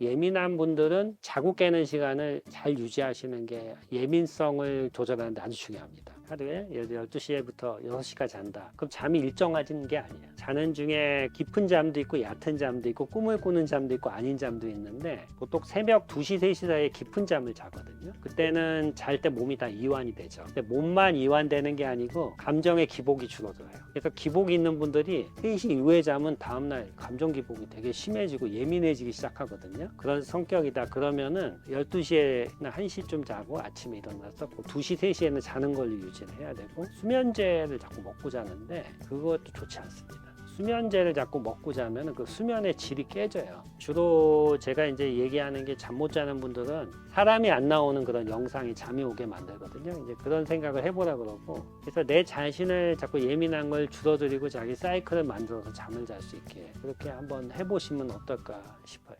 예민한 분들은 자고 깨는 시간을 잘 유지하시는 게 예민성을 조절하는 데 아주 중요합니다. 하루에 예를 들어 12시에부터 6시까지 잔다. 그럼 잠이 일정해진 게 아니에요. 자는 중에 깊은 잠도 있고 얕은 잠도 있고 꿈을 꾸는 잠도 있고 아닌 잠도 있는데 보통 새벽 2시, 3시 사이에 깊은 잠을 자거든요. 그때는 잘 때 몸이 다 이완이 되죠. 근데 몸만 이완되는 게 아니고 감정의 기복이 줄어들어요. 그래서 기복이 있는 분들이 3시 이후에 잠은 다음날 감정 기복이 되게 심해지고 예민해지기 시작하거든요. 그런 성격이다. 그러면은 12시에나 1시쯤 자고 아침에 일어나서 2시, 3시에는 자는 걸로 유지 를 해야 되고 수면제를 자꾸 먹고 자는데 그것도 좋지 않습니다. 수면제를 자꾸 먹고 자면 그 수면의 질이 깨져요. 주로 제가 이제 얘기하는 게 잠 못 자는 분들은 사람이 안 나오는 그런 영상이 잠이 오게 만들거든요. 이제 그런 생각을 해보라 그러고 그래서 내 자신을 자꾸 예민한 걸 줄어들이고 자기 사이클을 만들어서 잠을 잘 수 있게 그렇게 한번 해보시면 어떨까 싶어요.